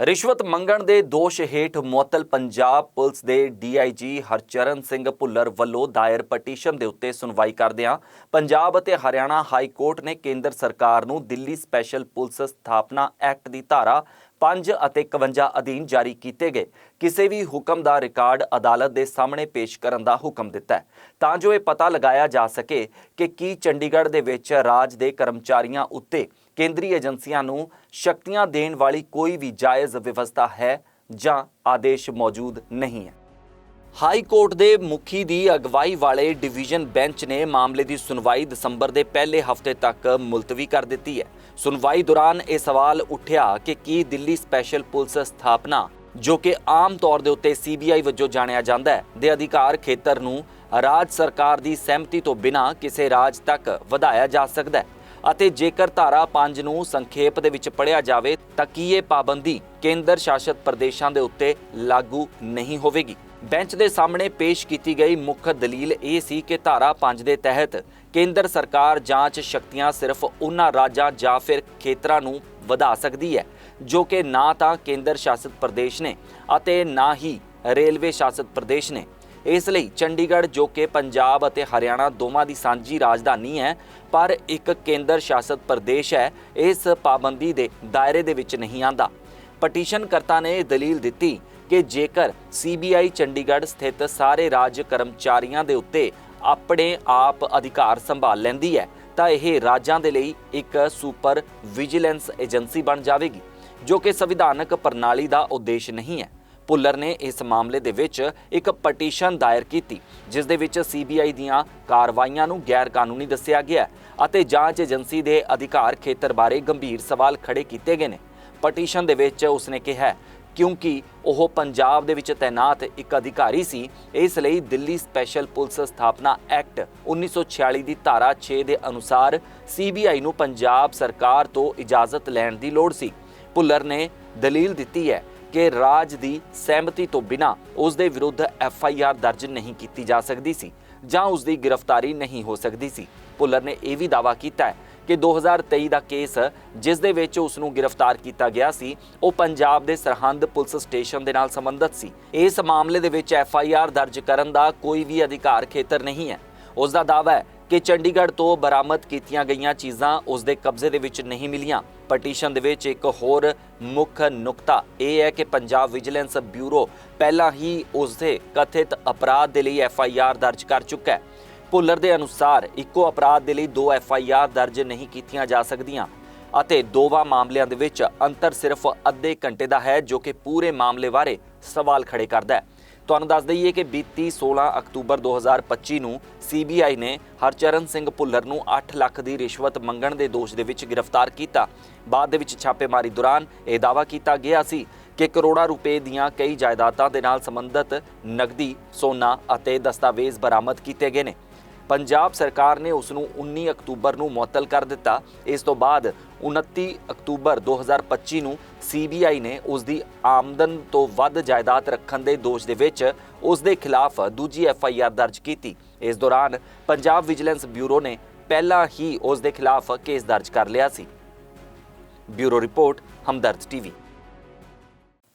ਰਿਸ਼ਵਤ ਮੰਗਣ ਦੇ ਦੋਸ਼ ਹੇਠ ਮੁਅੱਤਲ ਪੰਜਾਬ ਪੁਲਿਸ ਦੇ ਡੀਆਈਜੀ ਹਰਚਰਨ ਸਿੰਘ ਭੁੱਲਰ ਵੱਲੋਂ ਦਾਇਰ ਪਟੀਸ਼ਨ ਦੇ ਉੱਤੇ ਸੁਣਵਾਈ ਕਰਦਿਆਂ ਪੰਜਾਬ ਅਤੇ ਹਰਿਆਣਾ ਹਾਈ ਕੋਰਟ ਨੇ ਕੇਂਦਰ ਸਰਕਾਰ ਨੂੰ ਦਿੱਲੀ ਸਪੈਸ਼ਲ ਪੁਲਿਸ ਸਥਾਪਨਾ ਐਕਟ ਦੀ ਧਾਰਾ 5 ਅਤੇ 51 ਅਧੀਨ ਜਾਰੀ ਕੀਤੇ ਗਏ। ਕਿਸੇ ਵੀ ਹੁਕਮ ਦਾ ਰਿਕਾਰਡ ਅਦਾਲਤ ਦੇ ਸਾਹਮਣੇ ਪੇਸ਼ ਕਰਨ ਦਾ ਹੁਕਮ ਦਿੱਤਾ ਹੈ। ਤਾਂ ਜੋ ਇਹ ਪਤਾ ਲਗਾਇਆ ਜਾ ਸਕੇ ਕਿ ਕੀ ਚੰਡੀਗੜ੍ਹ ਦੇ ਵਿੱਚ ਰਾਜ ਦੇ ਕਰਮਚਾਰੀਆਂ ਉੱਤੇ ਕੇਂਦਰੀ ਏਜੰਸੀਆਂ ਨੂੰ ਸ਼ਕਤੀਆਂ ਦੇਣ ਵਾਲੀ ਕੋਈ ਵੀ ਜਾਇਜ਼ ਵਿਵਸਥਾ ਹੈ ਜਾਂ ਆਦੇਸ਼ ਮੌਜੂਦ ਨਹੀਂ ਹੈ। ਹਾਈ ਕੋਰਟ ਦੇ ਮੁਖੀ ਦੀ ਅਗਵਾਈ ਵਾਲੇ ਡਿਵੀਜ਼ਨ ਬੈਂਚ ਨੇ ਮਾਮਲੇ ਦੀ ਸੁਣਵਾਈ ਦਸੰਬਰ ਦੇ ਪਹਿਲੇ ਹਫ਼ਤੇ ਤੱਕ ਮੁਲਤਵੀ ਕਰ ਦਿੱਤੀ ਹੈ। ਸੁਣਵਾਈ ਦੌਰਾਨ ਇਹ ਸਵਾਲ ਉੱਠਿਆ ਕਿ ਕੀ ਦਿੱਲੀ ਸਪੈਸ਼ਲ ਪੁਲਿਸ ਸਥਾਪਨਾ, ਜੋ ਕਿ ਆਮ ਤੌਰ ਦੇ ਉੱਤੇ ਸੀਬੀਆਈ ਵਜੋਂ ਜਾਣਿਆ ਜਾਂਦਾ ਹੈ, ਦੇ ਅਧਿਕਾਰ ਖੇਤਰ ਨੂੰ ਰਾਜ ਸਰਕਾਰ ਦੀ ਸਹਿਮਤੀ ਤੋਂ ਬਿਨਾਂ ਕਿਸੇ ਰਾਜ ਤੱਕ ਵਧਾਇਆ ਜਾ ਸਕਦਾ ਹੈ ਅਤੇ ਜੇਕਰ ਧਾਰਾ 5 ਨੂੰ ਸੰਖੇਪ ਦੇ ਵਿੱਚ ਪੜ੍ਹਿਆ ਜਾਵੇ ਤਾਂ ਕੀ ਇਹ ਪਾਬੰਦੀ ਕੇਂਦਰ ਸ਼ਾਸਤ ਪ੍ਰਦੇਸ਼ਾਂ ਦੇ ਉੱਤੇ ਲਾਗੂ ਨਹੀਂ ਹੋਵੇਗੀ? ਬੈਂਚ ਦੇ ਸਾਹਮਣੇ ਪੇਸ਼ ਕੀਤੀ ਗਈ ਮੁੱਖ ਦਲੀਲ ਇਹ ਸੀ ਕਿ ਧਾਰਾ 5 ਦੇ ਤਹਿਤ ਕੇਂਦਰ ਸਰਕਾਰ ਜਾਂਚ ਸ਼ਕਤੀਆਂ ਸਿਰਫ ਉਹਨਾਂ ਰਾਜਾਂ ਜਾਂ ਫਿਰ ਖੇਤਰਾਂ ਨੂੰ ਵਧਾ ਸਕਦੀ ਹੈ, ਜੋ ਕਿ ਨਾ ਤਾਂ ਕੇਂਦਰ ਸ਼ਾਸਤ ਪ੍ਰਦੇਸ਼ ਨੇ ਅਤੇ ਨਾ ਹੀ ਰੇਲਵੇ ਸ਼ਾਸਤ ਪ੍ਰਦੇਸ਼ ਨੇ। ਇਸ ਲਈ ਚੰਡੀਗੜ੍ਹ, ਜੋ ਕਿ ਪੰਜਾਬ ਅਤੇ ਹਰਿਆਣਾ ਦੋਵਾਂ ਦੀ ਸਾਂਝੀ ਰਾਜਧਾਨੀ ਹੈ, ਪਰ ਇੱਕ ਕੇਂਦਰ ਸ਼ਾਸਤ ਪ੍ਰਦੇਸ਼ ਹੈ, ਇਸ ਪਾਬੰਦੀ ਦੇ ਦਾਇਰੇ ਦੇ ਵਿੱਚ ਨਹੀਂ ਆਂਦਾ। ਪਟੀਸ਼ਨਕਰਤਾ ਨੇ ਦਲੀਲ ਦਿੱਤੀ ਕਿ ਜੇਕਰ ਸੀਬੀਆਈ ਚੰਡੀਗੜ੍ਹ ਸਥਿਤ ਸਾਰੇ ਰਾਜ ਕਰਮਚਾਰੀਆਂ ਦੇ ਉੱਤੇ ਆਪਣੇ ਆਪ ਅਧਿਕਾਰ ਸੰਭਾਲ ਲੈਂਦੀ ਹੈ, ਤਾਂ ਇਹ ਰਾਜਾਂ ਦੇ ਲਈ ਇੱਕ ਸੁਪਰ ਵਿਜੀਲੈਂਸ ਏਜੰਸੀ ਬਣ ਜਾਵੇਗੀ, ਜੋ ਕਿ ਸੰਵਿਧਾਨਕ ਪ੍ਰਣਾਲੀ ਦਾ ਉਦੇਸ਼ ਨਹੀਂ ਹੈ। ਭੁੱਲਰ ਨੇ ਇਸ ਮਾਮਲੇ ਦੇ ਵਿੱਚ ਇੱਕ ਪਟੀਸ਼ਨ ਦਾਇਰ ਕੀਤੀ, ਜਿਸ ਦੇ ਵਿੱਚ ਸੀਬੀਆਈ ਦੀਆਂ ਕਾਰਵਾਈਆਂ ਨੂੰ ਗੈਰ ਕਾਨੂੰਨੀ ਦੱਸਿਆ ਗਿਆ ਅਤੇ ਜਾਂਚ ਏਜੰਸੀ ਦੇ ਅਧਿਕਾਰ ਖੇਤਰ ਬਾਰੇ ਗੰਭੀਰ ਸਵਾਲ ਖੜੇ ਕੀਤੇ ਗਏ ਨੇ। ਪਟੀਸ਼ਨ ਦੇ ਵਿੱਚ ਉਸਨੇ ਕਿਹਾ ਕਿਉਂਕਿ ਉਹ ਪੰਜਾਬ ਦੇ ਵਿੱਚ ਤਾਇਨਾਤ ਇੱਕ ਅਧਿਕਾਰੀ ਸੀ। ਇਸ ਲਈ ਦਿੱਲੀ ਸਪੈਸ਼ਲ ਪੁਲਿਸ ਸਥਾਪਨਾ ਐਕਟ 1946 ਦੀ ਧਾਰਾ 6 ਦੇ ਅਨੁਸਾਰ ਸੀਬੀਆਈ ਨੂੰ ਪੰਜਾਬ ਸਰਕਾਰ ਤੋਂ ਇਜਾਜ਼ਤ ਲੈਣ ਦੀ ਲੋੜ ਸੀ। ਭੁੱਲਰ ਨੇ ਦਲੀਲ ਦਿੱਤੀ ਹੈ ਕਿ ਰਾਜ ਦੀ ਸਹਿਮਤੀ ਤੋਂ ਬਿਨਾ ਉਸ ਦੇ ਵਿਰੁੱਧ ਐਫ ਆਈ ਆਰ ਦਰਜ ਨਹੀਂ ਕੀਤੀ ਜਾ ਸਕਦੀ ਸੀ ਜਾਂ ਉਸ ਦੀ ਗ੍ਰਿਫਤਾਰੀ ਨਹੀਂ ਹੋ ਸਕਦੀ ਸੀ। ਭੁੱਲਰ ਨੇ ਇਹ ਵੀ ਦਾਅਵਾ ਕੀਤਾ ਹੈ ਕਿ 2023 ਦਾ ਕੇਸ, ਜਿਸ ਦੇ ਵਿੱਚ ਉਸ ਨੂੰ ਗ੍ਰਿਫਤਾਰ ਕੀਤਾ ਗਿਆ ਸੀ, ਉਹ ਪੰਜਾਬ ਦੇ ਸਰਹੰਦ ਪੁਲਿਸ ਸਟੇਸ਼ਨ ਦੇ ਨਾਲ ਸੰਬੰਧਿਤ ਸੀ। ਇਸ ਮਾਮਲੇ ਦੇ ਵਿੱਚ ਐਫ ਆਈ ਆਰ ਦਰਜ ਕਰਨ ਦਾ ਕੋਈ ਵੀ ਅਧਿਕਾਰ ਖੇਤਰ ਨਹੀਂ ਹੈ। ਉਸ ਦਾ ਦਾਅਵਾ ਹੈ ਕਿ ਚੰਡੀਗੜ੍ਹ ਤੋਂ ਬਰਾਮਦ ਕੀਤੀਆਂ ਗਈਆਂ ਚੀਜ਼ਾਂ ਉਸ ਦੇ ਕਬਜ਼ੇ ਦੇ ਵਿੱਚ ਨਹੀਂ ਮਿਲੀਆਂ। ਪਟੀਸ਼ਨ ਦੇ ਵਿੱਚ ਇੱਕ ਹੋਰ ਮੁੱਖ ਨੁਕਤਾ ਇਹ ਹੈ ਕਿ ਪੰਜਾਬ ਵਿਜੀਲੈਂਸ ਬਿਊਰੋ ਪਹਿਲਾਂ ਹੀ ਉਸ ਦੇ ਕਥਿਤ ਅਪਰਾਧ ਦੇ ਲਈ ਐਫ ਆਈ ਆਰ ਦਰਜ ਕਰ ਚੁੱਕਾ ਹੈ। ਭੁੱਲਰ ਦੇ ਅਨੁਸਾਰ ਇੱਕੋ ਅਪਰਾਧ ਦੇ ਲਈ ਦੋ ਐਫ ਆਈ ਆਰ ਦਰਜ ਨਹੀਂ ਕੀਤੀਆਂ ਜਾ ਸਕਦੀਆਂ ਅਤੇ ਦੋਵਾਂ ਮਾਮਲਿਆਂ ਦੇ ਵਿੱਚ ਅੰਤਰ ਸਿਰਫ ਅੱਧੇ ਘੰਟੇ ਦਾ ਹੈ ਜੋ ਕਿ ਪੂਰੇ ਮਾਮਲੇ ਬਾਰੇ ਸਵਾਲ ਖੜੇ ਕਰਦਾ ਹੈ। ਤੁਹਾਨੂੰ ਦੱਸ ਦਈਏ ਕਿ ਬੀਤੀ 16 ਅਕਤੂਬਰ 2025 ਨੂੰ ਸੀਬੀਆਈ ਨੇ ਹਰਚਰਨ ਸਿੰਘ ਭੁੱਲਰ ਨੂੰ 8 ਲੱਖ ਦੀ ਰਿਸ਼ਵਤ ਮੰਗਣ ਦੇ ਦੋਸ਼ ਦੇ ਵਿੱਚ ਗ੍ਰਿਫਤਾਰ ਕੀਤਾ। ਬਾਅਦ ਦੇ ਵਿੱਚ ਛਾਪੇਮਾਰੀ ਦੌਰਾਨ ਇਹ ਦਾਅਵਾ ਕੀਤਾ ਗਿਆ ਸੀ ਕਿ ਕਰੋੜਾਂ ਰੁਪਏ ਦੀਆਂ ਕਈ ਜਾਇਦਾਦਾਂ ਦੇ ਨਾਲ ਸੰਬੰਧਿਤ ਨਕਦੀ, ਸੋਨਾ ਅਤੇ ਦਸਤਾਵੇਜ਼ ਬਰਾਮਦ ਕੀਤੇ ਗਏ ਨੇ। ਪੰਜਾਬ ਸਰਕਾਰ ਨੇ ਉਸ ਨੂੰ 19 ਅਕਤੂਬਰ ਨੂੰ ਮੁਅੱਤਲ ਕਰ ਦਿੱਤਾ। ਇਸ ਤੋਂ ਬਾਅਦ 29 ਅਕਤੂਬਰ 2025 ਨੂੰ ਸੀਬੀਆਈ ਨੇ ਉਸ ਦੀ ਆਮਦਨ ਤੋਂ ਵੱਧ ਜਾਇਦਾਦ ਰੱਖਣ ਦੇ ਦੋਸ਼ ਦੇ ਵਿੱਚ ਉਸ ਦੇ ਖਿਲਾਫ ਦੂਜੀ ਐਫ ਆਈ ਆਰ ਦਰਜ ਕੀਤੀ। ਇਸ ਦੌਰਾਨ ਪੰਜਾਬ ਵਿਜੀਲੈਂਸ ਬਿਊਰੋ ਨੇ ਪਹਿਲਾਂ ਹੀ ਉਸ ਦੇ ਖਿਲਾਫ ਕੇਸ ਦਰਜ ਕਰ ਲਿਆ ਸੀ। Bureau report, Hamdard TV.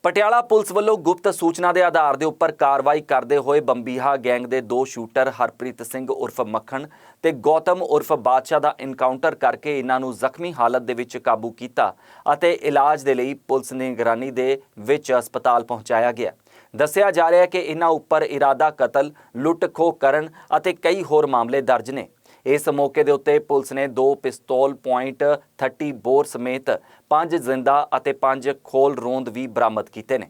Patiala police ਵੱਲੋਂ ਗੁਪਤ ਸੂਚਨਾ ਦੇ ਆਧਾਰ ਦੇ ਉੱਪਰ ਕਾਰਵਾਈ ਕਰਦੇ ਹੋਏ ਬੰਬੀਹਾ ਗੈਂਗ ਦੇ ਦੋ ਸ਼ੂਟਰ ਹਰਪ੍ਰੀਤ ਸਿੰਘ ਉਰਫ ਮੱਖਣ ਤੇ ਗੌਤਮ ਉਰਫ ਬਾਦਸ਼ਾਹ ਦਾ ਇਨਕਾਊਂਟਰ ਕਰਕੇ ਇਹਨਾਂ ਨੂੰ ਜ਼ਖਮੀ ਹਾਲਤ ਦੇ ਵਿੱਚ ਕਾਬੂ ਕੀਤਾ ਅਤੇ ਇਲਾਜ ਦੇ ਲਈ ਪੁਲਿਸ ਨਿਗਰਾਨੀ ਦੇ ਵਿੱਚ ਹਸਪਤਾਲ ਪਹੁੰਚਾਇਆ ਗਿਆ। ਦੱਸਿਆ ਜਾ ਰਿਹਾ ਹੈ ਕਿ ਇਹਨਾਂ ਉੱਪਰ ਇਰਾਦਾ ਕਤਲ ਲੁੱਟ ਖੋਹ ਕਰਨ ਅਤੇ ਕਈ ਹੋਰ ਮਾਮਲੇ ਦਰਜ ਨੇ। ਇਸ ਮੌਕੇ ਦੇ ਉੱਤੇ ਪੁਲਿਸ ਨੇ ਦੋ ਪਿਸਤੌਲ ਪੁਆਇੰਟ 30 ਬੋਰ ਸਮੇਤ ਪੰਜ ਜ਼ਿੰਦਾ ਅਤੇ ਪੰਜ ਖੋਲ ਰੋਂਦ ਵੀ ਬਰਾਮਦ ਕੀਤੇ ਨੇ।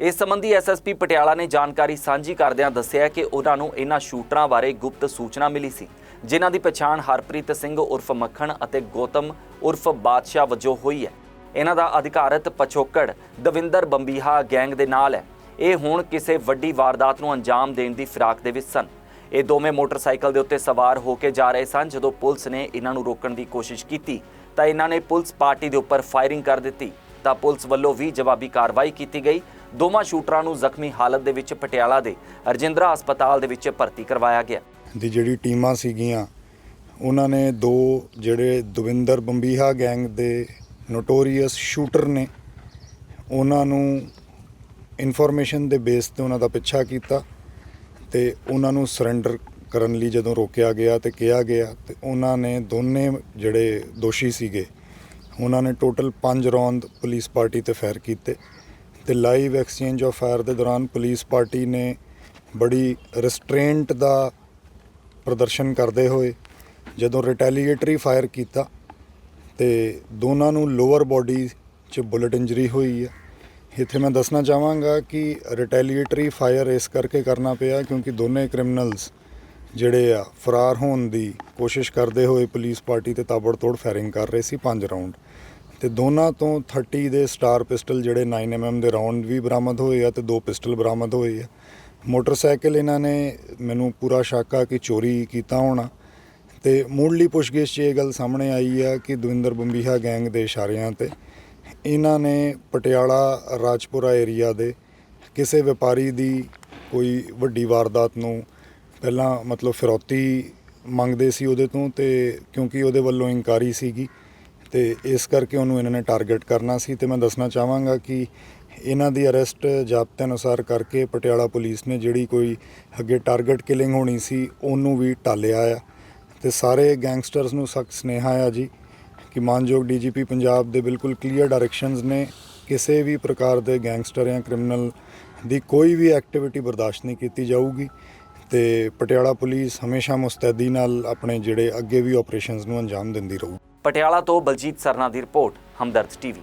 ਇਸ ਸੰਬੰਧੀ ਐਸਐਸਪੀ ਪਟਿਆਲਾ ਨੇ ਜਾਣਕਾਰੀ ਸਾਂਝੀ ਕਰਦਿਆਂ ਦੱਸਿਆ ਕਿ ਉਹਨਾਂ ਨੂੰ ਇਹਨਾਂ ਸ਼ੂਟਰਾਂ ਬਾਰੇ ਗੁਪਤ ਸੂਚਨਾ ਮਿਲੀ ਸੀ, ਜਿਨ੍ਹਾਂ ਦੀ ਪਛਾਣ ਹਰਪ੍ਰੀਤ ਸਿੰਘ ਉਰਫ ਮੱਖਣ ਅਤੇ ਗੌਤਮ ਉਰਫ ਬਾਦਸ਼ਾਹ ਵਜੋਂ ਹੋਈ ਹੈ। ਇਹਨਾਂ ਦਾ ਅਧਿਕਾਰਤ ਪਛੋਕੜ ਦਵਿੰਦਰ ਬੰਬੀਹਾ ਗੈਂਗ ਦੇ ਨਾਲ ਹੈ। ਇਹ ਹੁਣ ਕਿਸੇ ਵੱਡੀ ਵਾਰਦਾਤ ਨੂੰ ਅੰਜਾਮ ਦੇਣ ਦੀ ਫਿਰਾਕ ਦੇ ਵਿੱਚ ਸਨ। ਇਹ ਦੋਵੇਂ ਮੋਟਰਸਾਈਕਲ ਦੇ ਉੱਤੇ ਸਵਾਰ ਹੋ ਕੇ ਜਾ ਰਹੇ ਸਨ। ਜਦੋਂ ਪੁਲਿਸ ਨੇ ਇਹਨਾਂ ਨੂੰ ਰੋਕਣ ਦੀ ਕੋਸ਼ਿਸ਼ ਕੀਤੀ, ਤਾਂ ਇਹਨਾਂ ਨੇ ਪੁਲਿਸ ਪਾਰਟੀ ਦੇ ਉੱਪਰ ਫਾਇਰਿੰਗ ਕਰ ਦਿੱਤੀ। ਤਾਂ ਪੁਲਿਸ ਵੱਲੋਂ ਵੀ ਜਵਾਬੀ ਕਾਰਵਾਈ ਕੀਤੀ ਗਈ। ਦੋਵਾਂ ਸ਼ੂਟਰਾਂ ਨੂੰ ਜ਼ਖਮੀ ਹਾਲਤ ਦੇ ਵਿੱਚ ਪਟਿਆਲਾ ਦੇ ਰਜਿੰਦਰਾ ਹਸਪਤਾਲ ਦੇ ਵਿੱਚ ਭਰਤੀ ਕਰਵਾਇਆ ਗਿਆ। ਦੀ ਜਿਹੜੀ ਟੀਮਾਂ ਸੀਗੀਆਂ, ਉਹਨਾਂ ਨੇ ਦੋ ਜਿਹੜੇ ਦਵਿੰਦਰ ਬੰਬੀਹਾ ਗੈਂਗ ਦੇ ਨੋਟੋਰੀਅਸ ਸ਼ੂਟਰ ਨੇ, ਉਹਨਾਂ ਨੂੰ ਇਨਫੋਰਮੇਸ਼ਨ ਦੇ ਬੇਸ ਤੇ ਉਹਨਾਂ ਦਾ ਪਿੱਛਾ ਕੀਤਾ। ਤੇ ਉਹਨਾਂ ਨੂੰ ਸਰੈਂਡਰ ਕਰਨ ਲਈ ਜਦੋਂ ਰੋਕਿਆ ਗਿਆ ਤੇ ਕਿਹਾ ਗਿਆ ਤੇ ਉਹਨਾਂ ਨੇ ਦੋਨੇ ਜਿਹੜੇ ਦੋਸ਼ੀ ਸੀਗੇ, ਉਹਨਾਂ ਨੇ ਟੋਟਲ 5 ਰੌਂਦ ਪੁਲਿਸ ਪਾਰਟੀ ਤੇ ਫਾਇਰ ਕੀਤੇ ਤੇ ਲਾਈਵ ਐਕਸਚੇਂਜ ਆਫ ਫਾਇਰ ਦੇ ਦੌਰਾਨ ਪੁਲਿਸ ਪਾਰਟੀ ਨੇ ਬੜੀ ਰੈਸਟ੍ਰੇਂਟ ਦਾ ਪ੍ਰਦਰਸ਼ਨ ਕਰਦੇ ਹੋਏ ਜਦੋਂ ਰਿਟੈਲੀਏਟਰੀ ਫਾਇਰ ਕੀਤਾ ਤੇ ਦੋਨਾਂ ਨੂੰ ਲੋਅਰ ਬਾਡੀ 'ਚ ਬੁਲਟ ਇੰਜਰੀ ਹੋਈ ਹੈ ਇੱਥੇ ਮੈਂ ਦੱਸਣਾ ਚਾਹਾਂਗਾ ਕਿ ਰਿਟੈਲੀਏਟਰੀ ਫਾਇਰ ਇਸ ਕਰਕੇ ਕਰਨਾ ਪਿਆ ਕਿਉਂਕਿ ਦੋਨੇ ਕ੍ਰਿਮੀਨਲਸ ਜਿਹੜੇ ਆ, ਫਰਾਰ ਹੋਣ ਦੀ ਕੋਸ਼ਿਸ਼ ਕਰਦੇ ਹੋਏ ਪੁਲਿਸ ਪਾਰਟੀ ਤੇ ਤਾਬੜਤੋੜ ਫਾਇਰਿੰਗ ਕਰ ਰਹੇ ਸੀ ਪੰਜ ਰਾਉਂਡ ਤੇ ਦੋਨਾਂ ਤੋਂ 30 ਦੇ ਸਟਾਰ ਪਿਸਟਲ ਜਿਹੜੇ 9mm ਦੇ ਰਾਉਂਡ ਵੀ ਬਰਾਮਦ ਹੋਏ ਆ ਤੇ ਦੋ ਪਿਸਟਲ ਬਰਾਮਦ ਹੋਏ ਆ। ਮੋਟਰਸਾਈਕਲ ਇਹਨਾਂ ਨੇ ਮੈਨੂੰ ਪੂਰਾ ਸ਼ੱਕ ਆ ਕਿ ਚੋਰੀ ਕੀਤਾ ਹੋਣਾ। ਤੇ ਮੁੱਢਲੀ ਪੁੱਛਗਿੱਛ 'ਚ ਇਹ ਗੱਲ ਸਾਹਮਣੇ ਆਈ ਆ ਕਿ ਦਵਿੰਦਰ ਬੰਬੀਹਾ ਗੈਂਗ ਦੇ ਇਸ਼ਾਰਿਆਂ ਤੇ ਇਹਨਾਂ ਨੇ ਪਟਿਆਲਾ ਰਾਜਪੁਰਾ ਏਰੀਆ ਦੇ ਕਿਸੇ ਵਪਾਰੀ ਦੀ ਕੋਈ ਵੱਡੀ ਵਾਰਦਾਤ ਨੂੰ ਪਹਿਲਾਂ ਮਤਲਬ ਫਿਰੌਤੀ ਮੰਗਦੇ ਸੀ ਉਹਦੇ ਤੋਂ ਤੇ ਕਿਉਂਕਿ ਉਹਦੇ ਵੱਲੋਂ ਇਨਕਾਰੀ ਸੀਗੀ ਤੇ ਇਸ ਕਰਕੇ ਉਹਨੂੰ ਇਹਨਾਂ ਨੇ ਟਾਰਗੇਟ ਕਰਨਾ ਸੀ ਤੇ ਮੈਂ ਦੱਸਣਾ ਚਾਹਾਂਗਾ ਕਿ ਇਹਨਾਂ ਦੀ ਅਰੈਸਟ ਜ਼ਾਬਤੇ ਅਨੁਸਾਰ ਕਰਕੇ ਪਟਿਆਲਾ ਪੁਲਿਸ ਨੇ ਜਿਹੜੀ ਕੋਈ ਅੱਗੇ ਟਾਰਗੇਟ ਕਿਲਿੰਗ ਹੋਣੀ ਸੀ ਉਹਨੂੰ ਵੀ ਟਾਲਿਆ ਆ ਤੇ ਸਾਰੇ ਗੈਂਗਸਟਰਸ ਨੂੰ ਸਖਤ ਸੁਨੇਹਾ ਆ ਜੀ। ਕਿ ਮਾਨਯੋਗ ਡੀਜੀਪੀ ਪੰਜਾਬ ਦੇ ਬਿਲਕੁਲ ਕਲੀਅਰ ਡਾਇਰੈਕਸ਼ਨਸ ਨੇ ਕਿਸੇ ਵੀ ਪ੍ਰਕਾਰ ਦੇ ਗੈਂਗਸਟਰ ਜਾਂ ਕ੍ਰਿਮੀਨਲ ਦੀ ਕੋਈ ਵੀ ਐਕਟੀਵਿਟੀ ਬਰਦਾਸ਼ਤ ਨਹੀਂ ਕੀਤੀ ਜਾਊਗੀ ਤੇ ਪਟਿਆਲਾ ਪੁਲਿਸ ਹਮੇਸ਼ਾ ਮੁਸਤੈਦੀ ਨਾਲ ਆਪਣੇ ਜਿਹੜੇ ਅੱਗੇ ਵੀ ਆਪਰੇਸ਼ਨਸ ਨੂੰ ਅੰਜਾਮ ਦਿੰਦੀ ਰਹੂ। ਪਟਿਆਲਾ ਤੋਂ ਬਲਜੀਤ ਸਰਨਾ ਦੀ ਰਿਪੋਰਟ, ਹਮਦਰਦ ਟੀਵੀ।